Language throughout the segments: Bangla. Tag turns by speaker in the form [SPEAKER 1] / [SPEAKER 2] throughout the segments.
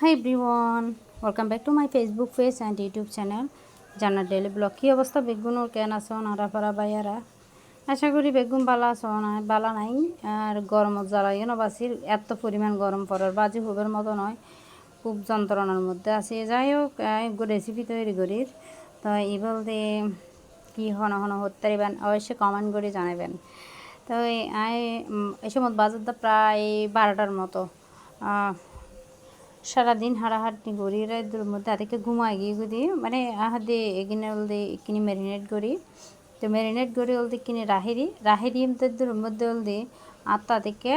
[SPEAKER 1] Hi everyone welcome back to my Facebook page and YouTube channel জানার ডেলি ব্লগ কী অবস্থা বেগুনোর কেন আছো? নারা ফারা বাইয়ারা? আশা করি বেগুন বালা আছো না? বালা নাই। আর গরমত জ্বালাইও না বাসির এত পরিমাণ গরম পড়ার বাজি হুবের মতো নয়। খুব যন্ত্রণার মধ্যে আছে। যাই হোক রেসিপি তৈরি করি। তো এই বলতে কী হন হন হতে পারিবেন অবশ্যই কমেন্ট করে জানাবেন। তো এই সময় বাজারটা প্রায় বারোটার মতো। সারাদিন হাঁটাহাঁটি করি, রাতের মধ্যে আদিকে ঘুমাই গিয়ে গুদি মানে আহাদে এগিনে অলদে কিনে ম্যারিনেট করি। তো ম্যারিনেট করে অলদে কিনে রাহেরি রাহেরি এমদের মধ্যে অলদে আটটা থেকে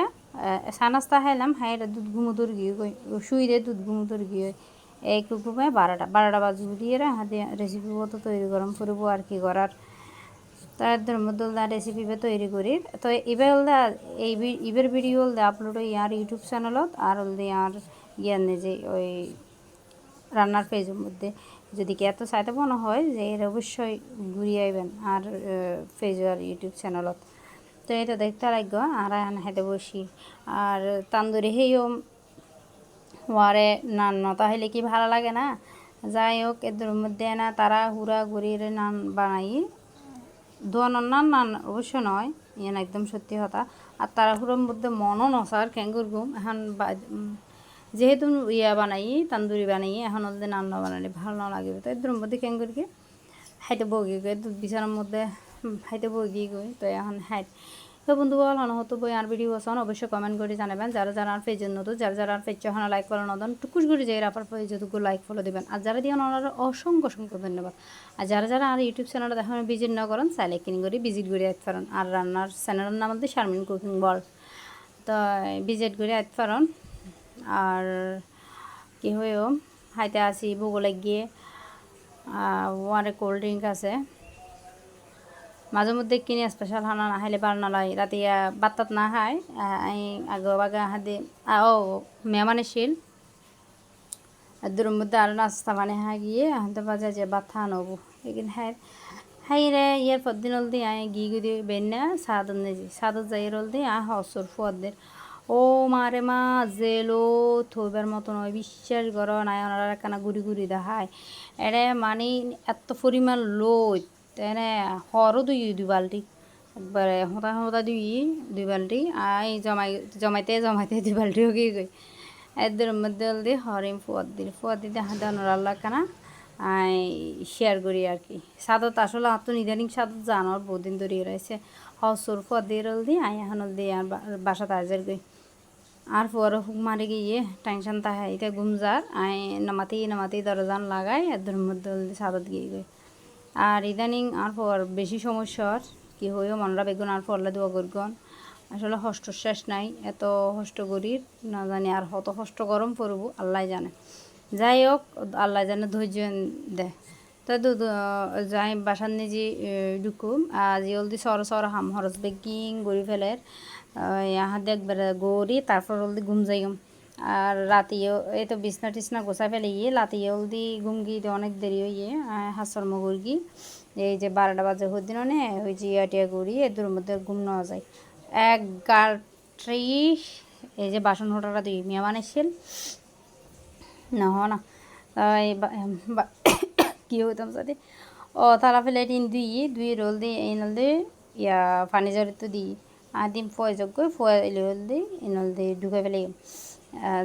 [SPEAKER 1] সানাস্তা খাইলাম হাই দুধ ঘুমো দূর গিয়ে শুই দে দুধ ঘুমো দূর গিয়ে এই ঘুমায় বারোটা বারোটা বাজু দিয়ে হাতে রেসিপি মতো তৈরি গরম করব আর কি করার। তার মধ্যে রেসিপি তৈরি করি। তো এবার হলদা এই ইবের ভিডিও হলদে আপলোড ইয়ার ইউটিউব চ্যানেলত আর হলদে আর ইয়ার যে ওই রান্নার পেজের মধ্যে। যদি কি এত চাইতে মনে হয় যে এর অবশ্যই ঘুরিয়ে আইবেন আর পেজ আর ইউটিউব চ্যানেলত তো। এটা দেখতে লাগবে আর এখন হেঁটে বসি। আর তান্দুরি হেইও ওয়ারে নান নতা হইলে কি ভালো লাগে না? যাই হোক, এদের মধ্যে না তারা হুড়া ঘুরিয়ে নান বানাই। দোয়ানোর না না অবশ্য নয় ইয়ান একদম সত্যি কথা। আর তাড়াহুড়োর মধ্যে মনও নসার ক্যাঙ্গুর গুম এখন যেহেতু ইয়া বানাই, তান্দুরি বানাই, এখন ওদের নান্না বানালে ভালো না লাগবে। তো এদের মধ্যে ক্যাঙ্গুরকে হাইতে বগি গিয়ে দুধ বিছানার মধ্যে হাইতে বগি গই তো এখন হাইট তো বন্ধুগল হতো বই আর ভিডিও আছেন অবশ্যই কমেন্ট করে জানাবেন। যারা যারা আর পেজের নতুন, যারা যারা আর পেজ হন লাইক ফলো নদন টুকুস করে যাই আপার পেজটুকু লাইক ফলো দেবেন। আর যারা দিয়ে ওনার অসংখ্য অসংখ্য ধন্যবাদ। আর যারা যারা আর ইউটিউব চ্যানেলটা দেখেন ভিজিট না করেন, চাইলে কিনে করে ভিজিট করে আসতে পারেন। আর রান্নার চ্যানেলের নাম হচ্ছে শারমিন কুকিং বল তো ভিজিট করে আসতে পারেন। আর কি হয়েও হাইতে আসি ভূগোলে গিয়ে ওয়ারে কোল্ড ড্রিঙ্ক আছে। মাঝে মধ্যে কিনে স্পেশাল হানা না হাইলে বার নালাই রাতে বাত্তাত না খাই আগে বাগা হাতে ও, মেহমানের শিল। দূর মধ্যে আর নাস্তা মানে হা গিয়ে হাতে বাজে যে বাথা নবো এগিন হ্যাঁ হাই রে, ইয়ার পরদিন দিয়ে আয় গি গুদি বেন্না সাদন নেজি। সাদত যাই রল দিয়ে আহ হসর ফুয়াদের ও মারে মা, জেলো, থইবার মতন নয় বিশ্বাস কর নাই, ওনারা কেন ঘুরি ঘুরি দেখায়? এরে মানে এত পরিমাণ লই তেনে হরও দুই দুই বালতি একবারে হতা হতা দুই দুই বালতি আই জমাই জমাইতে জমাইতে দুই বালতি হয়ে গই এদের মধ্যে দিয়ে হরিম ফুয়াদ দিল ফুয়াদ দিতে হাতে আল্লাহ কানা আই শেয়ার করি আর কি সাদত আসলে হাত নিদানিং সাদত জানোর বহুদিন ধরে রয়েছে হসর ফুয়াদ দিয়ে রল দিয়ে আই এখন দিয়ে আর বাসা তাজের গই আর পর হুক মারি গিয়ে টেনশন তাহে এটা গুমজার আই নামাতি নামাতি দরজান লাগাই এদের মধ্যে সাদত গিয়ে গই আর ইদানিং আর পর বেশি সমস্যার। কি হয়েও মনরা বেগুন আর পরলে দোয়া করগন। আসলে হষ্ট শেষ নাই, এত হষ্ট করি না জানি আর হত হষ্ট গরম পড়ব, আল্লাহ জানে। যাই হোক, আল্লাহ জানে ধৈর্য দে। তো যাই বাসার নিজে ঢুকুম। আজ জলদি সর সর হাম, হরস বেগিং, গড়ি ফেলের। ইহা দেখবার গড়ি, তারপর অলদি ঘুম যাইম আর রাতিও এই তো বিছনা টিছনা গোছা ফেলে গিয়ে রাতিও দি ঘুম গিয়ে অনেক দেরি হইয়ে হাসর মগুর গি এই যে বারোটা বাজে দিন নে ওই যে ইয়াটিয়া করি এদের মধ্যে ঘুম নেওয়া যায়। এক ত্রিশ, এই যে বাসন হোটাটা দুই মিয়া মানেছিল না, হ না। কি হইতাম সাথে ও তারা ফেলে দিন দুই দুই রোল দি এই নল দি ইয়া পানি জড়িত দি আর দিন ফয় যোগ্য ফয় এলে হল দি এই নল দি ঢুকে ফেলে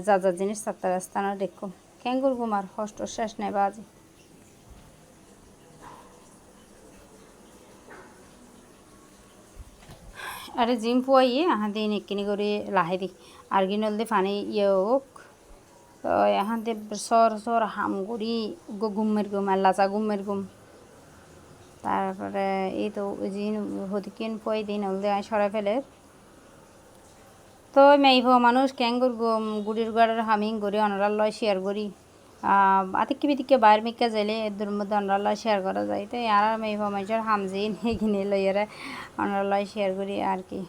[SPEAKER 1] যা যা জিনিস তার স্থানে দেখো। কেঙ্গুর গুমার হষ্ট শেষ নেই বাজে। আরে জিম পুয়াইয়ে আহান দিয়ে নেকিনি করে লাহে দি। আর গিনল দিয়ে পানি ইয়ে হোক এখান দিয়ে সর সর হাম করি ঘুমের ঘুম, আর লাচা ঘুমের ঘুম। তারপরে এই তো জিন, হদিকেন পুয়াই দিন হল দিয়ে সরাই ফেলে। তো মেইভ মানুষ ক্যাঙ্গুর গুড়ির গাড়ের হামিং করি অনারাল লয় শেয়ার করি আতিকি বিতিকে বাইর মিকা যাইলে এদের মধ্যে অনারাল শেয়ার করা যায়। তো আর মেইভ মানুষের হামজি এখানে লইয়ারে অনারাল শেয়ার করি আর কি।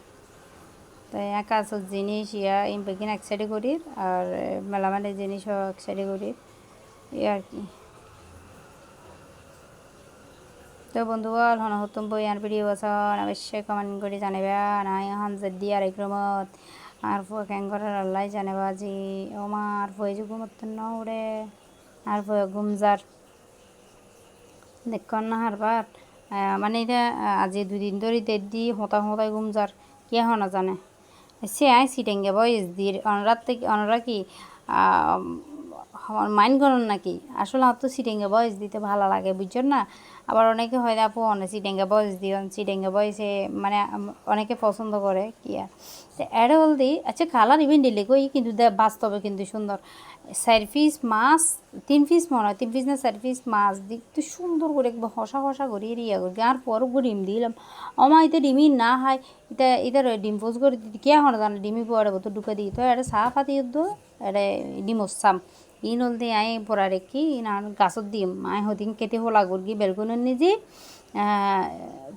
[SPEAKER 1] তো একা সব জিনিস ইয়া ইম্পেকিন এক সাইডে করি আর মেলামেলা জিনিসও এক সাইডে করি এই আর কি। তো বন্ধুগল হন হতুম বই আর ভিডিও আছে অবশ্যই কমেন্ট করে জানাবে না এখন যদি আর ক্রমত আর ফুয়া ক্যাং করে আল্লাহ জানে বাজি। ও মা আর ফুয়ে যে ঘুমোতেন না উড়ে। আর ফুয়ে ঘুমজার দেখুন না হারবার মানে এটা আজি দুদিন ধরে দেড় দি হতা হতায় ঘুমজার কে হনা জানে। সে আই সিটেঙ্গে বয়স দির অনরাত থেকে অনরা কি আমার মাইন্ড করেন নাকি? আসলে আমার তো সিটেঙ্গে বয়স দিতে ভালো লাগে, বুঝছেন না? আবার অনেকে হয় আপু, অনেক সিটেঙ্গে বয়স দিও সিটেঙ্গে বয়সে মানে অনেকে পছন্দ করে, কি আর? এড়ে দি আচ্ছা কালার ইভেন দিলে কই, কিন্তু বাস্তবে কিন্তু সুন্দর। চার পিস মাছ, তিন পিস মনে হয়, তিন পিস না, চার পিস মাছ দেখতে সুন্দর করে একবার হসা হসা করে ইয়া করি আর পর ডিম দিলাম। অমা এটা ডিমি না হয়, এটা এটা ডিম ফোজ করে কে হন জানে ডিমি পরে তো ঢুকে দিই তো এটা চাহ পাতি তো এটা ডিম ওসাম ইন হলদি আই পরা রেখি ইন গাছত দিম। আই হদিন কেটে হোলা গুরগি বেলগুনের নিজে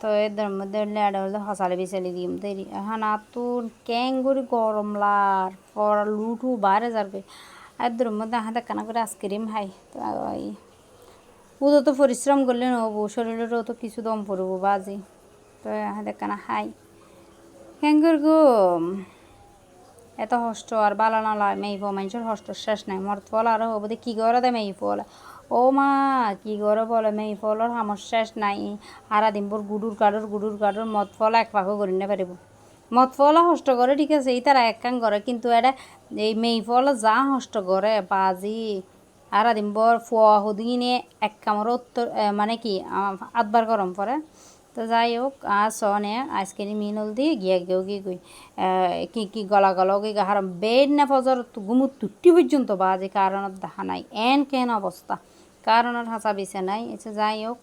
[SPEAKER 1] তো এদের মধ্যে লেডা হলে হসালে বিচালি দিম। দেরি এখন আতুন ক্যাং করে গরম লার, পরা লুটু বাইরে যাবে এদের মধ্যে হাতে কানা করে আইসক্রিম খাই তো উদো তো পরিশ্রম করলে নহবো, শরীরেরও তো কিছু দম পড়ব বাজি। তো হাতে কানা খাই ক্যাঙ্গুর গো এত হষ্ট, আর বালা নালা মেই ফো মানুষের হষ্ট শেষ নাই। মর ফল আর হব কি করে দে মেই ফল ও মা, কি করে বলে মেই ফলর আমার শেষ নাই। হারা দিন পর গুডুর কাডুর গুডুর কাডুর মদ ফল এক পাখো করি না পারিব। মদ ফল হষ্ট করে, ঠিক আছে, এই তারা এক কান করে, কিন্তু এটা এই মেই ফল যা হষ্ট করে, বাজি। হারা দিন পর ফুয়া হুদিনে এক কামর উত্তর মানে কি আধবার গরম পরে। তো যাই হোক সনে আইসক্রিম মিনল দিয়ে গিয়ে গিয়েও গিয়ে গই কি কি গলা গলা গিয়ে গাহার বেড না ফজর গুমু তুটি পর্যন্ত বাজে, কারণত দেখা নাই। এন কেন অবস্থা? কারণের হাঁচা বিছে নাই। এসে যাই হোক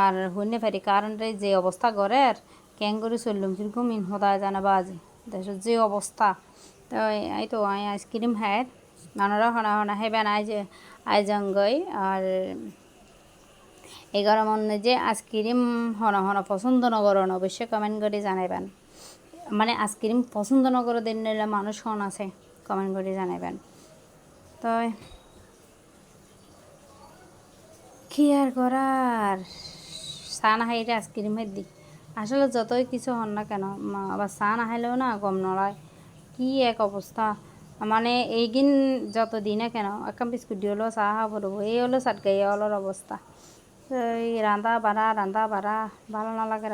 [SPEAKER 1] আর হইনে ফেরি কারণটাই যে অবস্থা করে আর ক্যাং করে চললুম কীরকম মিন হদায় জানা বাজে। দেশ যে অবস্থা। তো এই তো আই আইসক্রিম হ্যাঁ নানারা হনা হনা হেবেন আই যে আইজঙ্গই। আর এগারো মনে যে আইসক্রিম হন হন পছন্দ নগরণ অবশ্যই কমেন্ট করে জানাবেন মানে আইসক্রিম পছন্দ নগর দিন নিলে মানুষ হন আছে কমেন্ট করে জানাবেন তো কি আর করার? চা না আইসক্রিম দি। আসলে যতই কিছু হন না কেন আবার চা না খাইলেও না গম নলয় কি এক অবস্থা। মানে এইগিন যত দিনে কেন একাম বিস্কুট হলেও চাহ খাব এই হলো চাটগাই হলোর অবস্থা। এই রাঁধা বাড়া রাঁধা বাড়া ভালো না লাগে